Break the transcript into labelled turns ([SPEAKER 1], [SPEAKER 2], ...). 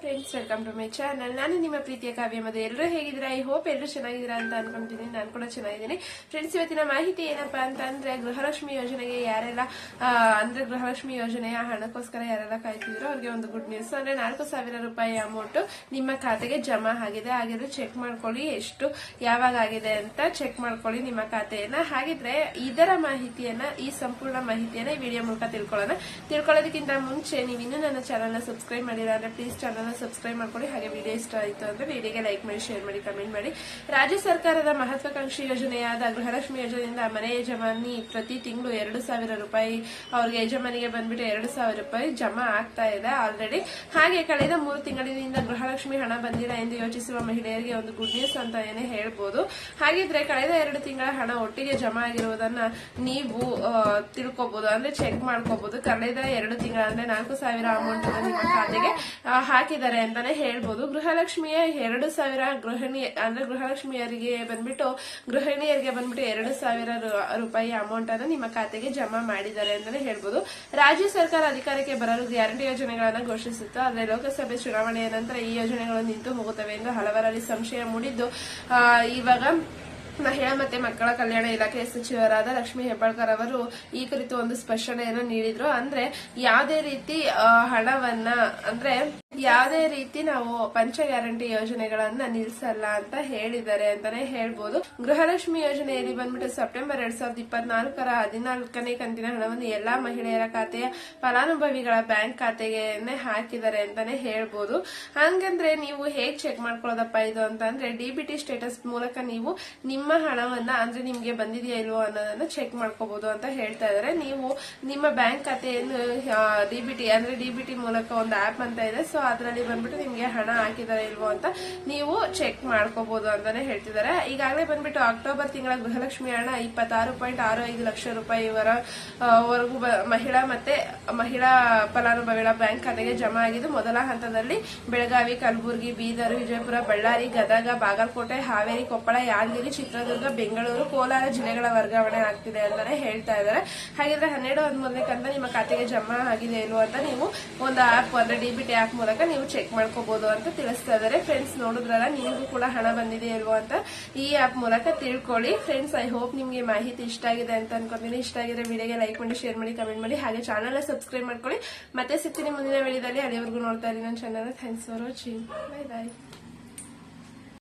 [SPEAKER 1] Friends welcome to my channel ನಾನು ನಿಮ್ಮ ಪ್ರೀತಿಯ ಕಾವ್ಯ ಮದುವೆ ಎಲ್ಲರೂ ಹೇಗಿದ್ದೀರಾ? ಐ ಹೋಪ್ ಎಲ್ಲರೂ ಚೆನ್ನಾಗಿದ್ದೀರಾ ಅಂತ ಅನ್ಕೊಂತೀನಿ ನಾನು ಕೂಡ ಚೆನ್ನಾಗಿದ್ದೀನಿ. ಫ್ರೆಂಡ್ಸ್ ಇವತ್ತಿನ ಮಾಹಿತಿ ಏನಪ್ಪಾ ಅಂತ ಅಂದ್ರೆ, ಗೃಹಲಕ್ಷ್ಮಿ ಯೋಜನೆಗೆ ಯಾರೆಲ್ಲ ಅಂದ್ರೆ ಗೃಹಲಕ್ಷ್ಮಿ ಯೋಜನೆಯ ಹಣಕ್ಕೋಸ್ಕರ ಯಾರೆಲ್ಲ ಕಾಯ್ತಿದ್ರು ಅವ್ರಿಗೆ ಒಂದು ಗುಡ್ ನ್ಯೂಸ್ ಅಂದ್ರೆ ನಾಲ್ಕು ಸಾವಿರ ರೂಪಾಯಿ ಅಮೌಂಟ್ ನಿಮ್ಮ ಖಾತೆಗೆ ಜಮಾ ಆಗಿದೆ. ಹಾಗಿದ್ರೆ ಚೆಕ್ ಮಾಡ್ಕೊಳ್ಳಿ ಎಷ್ಟು, ಯಾವಾಗ ಆಗಿದೆ ಅಂತ ಚೆಕ್ ಮಾಡ್ಕೊಳ್ಳಿ ನಿಮ್ಮ ಖಾತೆಯನ್ನ. ಹಾಗಿದ್ರೆ ಇದರ ಮಾಹಿತಿಯನ್ನ, ಈ ಸಂಪೂರ್ಣ ಮಾಹಿತಿಯನ್ನ ಈ ವಿಡಿಯೋ ಮೂಲಕ ತಿಳ್ಕೊಳ್ಳೋಣ. ತಿಳ್ಕೊಳ್ಳೋದಕ್ಕಿಂತ ಮುಂಚೆ ನೀವು ಇನ್ನೂ ನನ್ನ ಚಾನಲ್ನ ಸಬ್ಸ್ಕ್ರೈಬ್ ಮಾಡಿರ ಅಂದ್ರೆ ಪ್ಲೀಸ್ ಚಾನಲ್ನ ಸಬ್ಸ್ಕ್ರೈಬ್ ಮಾಡ್ಕೊಳ್ಳಿ. ಹಾಗೆ ವಿಡಿಯೋ ಇಷ್ಟ ಆಯಿತು ಅಂದ್ರೆ ವಿಡಿಯೋಗೆ ಲೈಕ್ ಮಾಡಿ ಶೇರ್ ಮಾಡಿ ಕಮೆಂಟ್ ಮಾಡಿ. ರಾಜ್ಯ ಸರ್ಕಾರದ ಮಹತ್ವಾಕಾಂಕ್ಷಿ ಯೋಜನೆಯಾದ ಗೃಹಲಕ್ಷ್ಮಿ ಯೋಜನೆಯಿಂದ ಮನೆ ಯಜಮಾನಿ ಪ್ರತಿ ತಿಂಗಳು ಎರಡು ಸಾವಿರ ರೂಪಾಯಿ ಅವ್ರಿಗೆ ಯಜಮಾನಿಗೆ ಬಂದ್ಬಿಟ್ಟು ಎರಡು ಸಾವಿರ ರೂಪಾಯಿ ಜಮಾ ಆಗ್ತಾ ಇದೆ ಆಲ್ರೆಡಿ ಹಾಗೆ ಕಳೆದ ಮೂರು ತಿಂಗಳಿನಿಂದ ಗೃಹಲಕ್ಷ್ಮಿ ಹಣ ಬಂದಿಲ್ಲ ಎಂದು ಯೋಚಿಸುವ ಮಹಿಳೆಯರಿಗೆ ಒಂದು ಗುಡ್ ನ್ಯೂಸ್ ಅಂತ ಏನೇ ಹೇಳ್ಬೋದು. ಹಾಗಿದ್ರೆ ಕಳೆದ ಎರಡು ತಿಂಗಳ ಹಣ ಒಟ್ಟಿಗೆ ಜಮಾ ಆಗಿರುವುದನ್ನ ನೀವು ತಿಳ್ಕೊಬಹುದು ಅಂದ್ರೆ ಚೆಕ್ ಮಾಡ್ಕೋಬಹುದು ಕಳೆದ ಎರಡು ತಿಂಗಳ ಅಂದ್ರೆ ನಾಲ್ಕು ಸಾವಿರ ಅಮೌಂಟ್ ಖಾತೆಗೆ ಆ, ಹಾಕಿದ್ದಾರೆ ಅಂತಾನೆ ಹೇಳ್ಬೋದು. ಗೃಹಲಕ್ಷ್ಮಿಯ ಎರಡು ಸಾವಿರ ಗೃಹಿಣಿ, ಅಂದ್ರೆ ಗೃಹಲಕ್ಷ್ಮಿಯರಿಗೆ ಬಂದ್ಬಿಟ್ಟು, ಗೃಹಿಣಿಯರಿಗೆ ಬಂದ್ಬಿಟ್ಟು ಎರಡು ಸಾವಿರ ರೂಪಾಯಿ ಅಮೌಂಟ್ ಅನ್ನು ನಿಮ್ಮ ಖಾತೆಗೆ ಜಮಾ ಮಾಡಿದ್ದಾರೆ ಅಂತಾನೆ ಹೇಳ್ಬೋದು. ರಾಜ್ಯ ಸರ್ಕಾರ ಅಧಿಕಾರಕ್ಕೆ ಬರಲು ಗ್ಯಾರಂಟಿ ಯೋಜನೆಗಳನ್ನು ಘೋಷಿಸಿತ್ತು. ಆದರೆ ಲೋಕಸಭೆ ಚುನಾವಣೆಯ ನಂತರ ಈ ಯೋಜನೆಗಳು ನಿಂತು ಹೋಗುತ್ತವೆ ಎಂದು ಹಲವರಲ್ಲಿ ಸಂಶಯ ಮೂಡಿದ್ದು ಇವಾಗ ಮಹಿಳಾ ಮತ್ತೆ ಮಕ್ಕಳ ಕಲ್ಯಾಣ ಇಲಾಖೆ ಸಚಿವರಾದ ಲಕ್ಷ್ಮಿ ಹೆಬ್ಬಾಳ್ಕರ್ ಅವರು ಈ ಕುರಿತು ಒಂದು ಸ್ಪಷ್ಟನೆಯನ್ನು ನೀಡಿದ್ರು. ಅಂದ್ರೆ ಯಾವುದೇ ರೀತಿ ಹಣವನ್ನ, ಅಂದ್ರೆ ಯಾವುದೇ ರೀತಿ ನಾವು ಪಂಚ ಗ್ಯಾರಂಟಿ ಯೋಜನೆಗಳನ್ನ ನಿಲ್ಸಲ್ಲ ಅಂತ ಹೇಳಿದ್ದಾರೆ ಅಂತಾನೆ ಹೇಳ್ಬೋದು. ಗೃಹಲಕ್ಷ್ಮಿ ಯೋಜನೆಯಲ್ಲಿ ಬಂದ್ಬಿಟ್ಟು ಸೆಪ್ಟೆಂಬರ್ ಎರಡ್ ಸಾವಿರದ ಇಪ್ಪತ್ನಾಲ್ಕರ ಹದಿನಾಲ್ಕನೇ ಕಂತಿನ ಹಣವನ್ನು ಎಲ್ಲಾ ಮಹಿಳೆಯರ ಖಾತೆಯ ಫಲಾನುಭವಿಗಳ ಬ್ಯಾಂಕ್ ಖಾತೆಗೆ ಹಾಕಿದ್ದಾರೆ ಅಂತಾನೆ ಹೇಳ್ಬೋದು. ಹಂಗಂದ್ರೆ ನೀವು ಹೇಗ್ ಚೆಕ್ ಮಾಡ್ಕೊಳ್ಳೋದಪ್ಪ ಇದು ಅಂತ ಅಂದ್ರೆ ಡಿಬಿಟಿ ಸ್ಟೇಟಸ್ ಮೂಲಕ ನೀವು ನಿಮ್ಮ ಹಣವನ್ನ ಅಂದ್ರೆ ನಿಮ್ಗೆ ಬಂದಿದೆಯಾ ಇಲ್ವೋ ಅನ್ನೋದನ್ನ ಚೆಕ್ ಮಾಡ್ಕೋಬಹುದು ಅಂತ ಹೇಳ್ತಾ ಇದಾರೆ. ನೀವು ನಿಮ್ಮ ಬ್ಯಾಂಕ್ ಖಾತೆಯನ್ನು ಡಿಬಿಟಿ ಅಂದ್ರೆ ಡಿಬಿಟಿ ಮೂಲಕ ಒಂದು ಆಪ್ ಅಂತ ಇದೆ. ಸೊ ಅದರಲ್ಲಿ ಬಂದ್ಬಿಟ್ಟು ನಿಮ್ಗೆ ಹಣ ಹಾಕಿದಾರೆ ಇಲ್ವೋ ಅಂತ ನೀವು ಚೆಕ್ ಮಾಡ್ಕೋಬಹುದು ಅಂತಾನೆ ಹೇಳ್ತಿದ್ದಾರೆ ಈಗಾಗಲೇ ಬಂದ್ಬಿಟ್ಟು ಅಕ್ಟೋಬರ್ ತಿಂಗಳ ಗೃಹಲಕ್ಷ್ಮಿ ಹಣ ಇಪ್ಪತ್ತಾರು ಪಾಯಿಂಟ್ ಆರು ಐದು ಲಕ್ಷ ರೂಪಾಯಿ ವರ- ವರ್ಗು ಬ- ಮಹಿಳಾ ಮತ್ತೆ, ಮಹಿಳಾ ಫಲಾನುಭವಿಗಳ ಬ್ಯಾಂಕ್ ಖಾತೆಗೆ ಜಮಾ ಆಗಿದ್ದು ಮೊದಲ ಹಂತದಲ್ಲಿ ಬೆಳಗಾವಿ, ಕಲಬುರಗಿ, ಬೀದರ್, ವಿಜಯಪುರ, ಬಳ್ಳಾರಿ, ಗದಗ, ಬಾಗಲಕೋಟೆ, ಹಾವೇರಿ, ಕೊಪ್ಪಳ, ಯಾದಗಿರಿ ಚಿತ್ರದುರ್ಗ, ಬೆಂಗಳೂರು, ಕೋಲಾರ ಜಿಲ್ಲೆಗಳ ವರ್ಗಾವಣೆ ಆಗ್ತಿದೆ ಅಂತಾನೆ ಹೇಳ್ತಾ ಇದ್ದಾರೆ. ಹಾಗಿದ್ರೆ ಹನ್ನೆರಡು ಹದಿಮೂರನೇ ಕಂತ ನಿಮ್ಮ ಖಾತೆಗೆ ಜಮಾ ಆಗಿದೆ ಏನು ಅಂತ ನೀವು ಒಂದು ಆಪ್ ಅಂದ್ರೆ ಡಿಬಿಟಿ ಆಪ್ ಮೂಲಕ ನೀವು ಚೆಕ್ ಮಾಡ್ಕೋಬಹುದು ಅಂತ ತಿಳಿಸ್ತಾ ಇದ್ದಾರೆ. ಫ್ರೆಂಡ್ಸ್ ನೋಡಿದ್ರಲ್ಲ, ನಿಮಗೂ ಕೂಡ ಹಣ ಬಂದಿದೆ ಇಲ್ವೋ ಅಂತ ಈ ಆಪ್ ಮೂಲಕ ತಿಳ್ಕೊಳ್ಳಿ. ಫ್ರೆಂಡ್ಸ್ ಐ ಹೋಪ್ ನಿಮ್ಗೆ ಮಾಹಿತಿ ಇಷ್ಟ ಆಗಿದೆ ಅಂತ ಅನ್ಕೊಂತೀನಿ. ಇಷ್ಟ ಆಗಿದ್ರೆ ವಿಡಿಯೋಗೆ ಲೈಕ್ ಮಾಡಿ ಶೇರ್ ಮಾಡಿ ಕಮೆಂಟ್ ಮಾಡಿ. ಹಾಗೆ ಚಾನಲ್ ಸಬ್ಸ್ಕ್ರೈಬ್ ಮಾಡ್ಕೊಳ್ಳಿ. ಮತ್ತೆ ಸಿಗ್ತೀನಿ ಮುಂದಿನ ವಿಡಿಯೋದಲ್ಲಿ ಅಲ್ಲಿವರೆಗೂ ನೋಡ್ತಾ ಇರಿ ನನ್ನ channel thanks for watching bye bye